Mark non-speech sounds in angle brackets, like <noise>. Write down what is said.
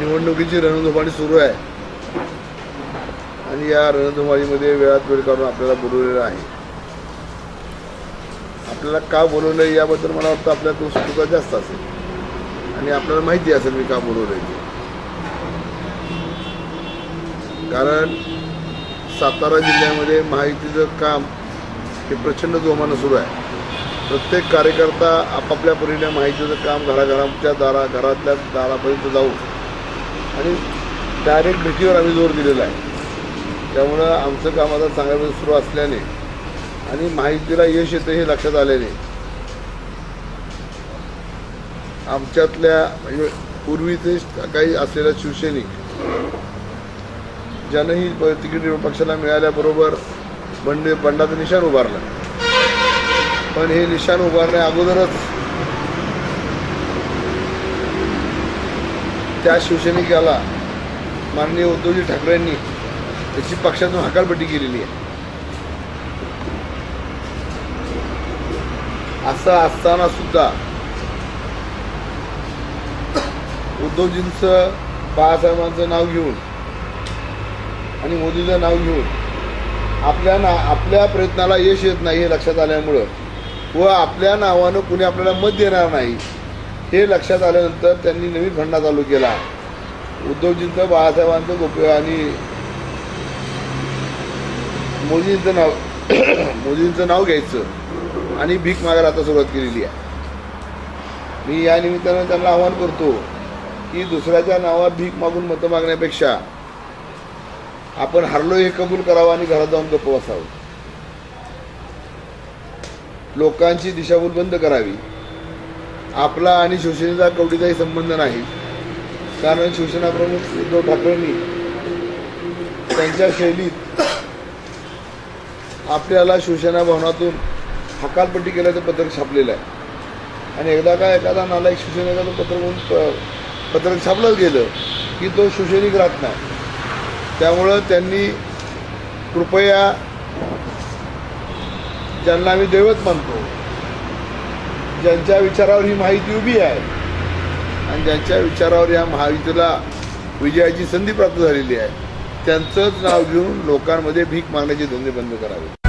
निवडणुकीची रणधुमाळी सुरू आहे. आणि या रणधुमाळीमध्ये वेळात वेळ काढून आपल्याला बोलवलेलं आहे. आपल्याला का बोलवलं आहे याबद्दल मला वाटतं आपल्या तो जास्त असेल. आणि आपल्याला माहिती असेल मी का बोलवलं आहे ते. कारण सातारा जिल्ह्यामध्ये माहितीचं काम हे प्रचंड जोमानं सुरू आहे. प्रत्येक कार्यकर्ता आपापल्या परीने माहितीचं काम घराघराच्या दारा घरातल्या दारापर्यंत जाऊ आणि डायरेक्ट भेटीवर आम्ही जोर दिलेला आहे. त्यामुळं आमचं काम आता चांगलं सुरू असल्याने आणि माहितीला यश येतं हे लक्षात आल्याने आमच्यातल्या म्हणजे पूर्वीचे काही असलेल्या शिवसैनिक ज्यानंही प- तिकीट पक्षाला मिळाल्याबरोबर बंडे बंडाचं निशाण उभारलं. पण हे निशाण उभारण्या अगोदरच त्या शिवसैनिकाला माननीय उद्धवजी ठाकरेंनी त्याची पक्षातून हकालपट्टी केलेली आहे. असं असताना सुद्धा उद्धवजींचं बाळासाहेबांचं नाव घेऊन आणि मोदीचं नाव घेऊन आपल्या ना आपल्या प्रयत्नाला यश येत नाही हे लक्षात आल्यामुळं व आपल्या नावानं कुणी आपल्याला मत देणार नाही हे लक्षात आल्यानंतर त्यांनी नवीन फंडा चालू केला. उद्धवजींचं बाळासाहेबांचं गोप आणि मोदींचं नाव <clears throat> मोदींचं नाव घ्यायचं. आणि भीक मागायला आता सुरुवात केलेली आहे. मी या निमित्तानं त्यांना आवाहन करतो की दुसऱ्याच्या नावात भीक मागून मतं मागण्यापेक्षा आपण हरलो हे कबूल करावं आणि घरात जाऊन गप्प बसावं. लोकांची दिशाभूल बंद करावी. आपला आणि शिवसेनेचा कवडीचाही संबंध नाही. कारण शिवसेना प्रमुख उद्धव ठाकरेंनी त्यांच्या शैलीत आपल्याला शिवसेना भवनातून हकालपट्टी केल्याचं पत्रक छापलेलं आहे. आणि एकदा का एखादा नालायक शिवसेनेचं पत्र म्हणून प- पत्रक छापलं गेलं की तो शिवसैनिक राहत नाही. त्यामुळं त्यांनी कृपया ज्यांना आम्ही दैवत मानतो ज्यांच्या विचारावर ही माहिती उभी आहे आणि ज्यांच्या विचारावर या महायुतीला विजयाची संधी प्राप्त झालेली आहे त्यांचंच नाव घेऊन लोकांमध्ये भीक मागण्याचे धंदे बंद करावे.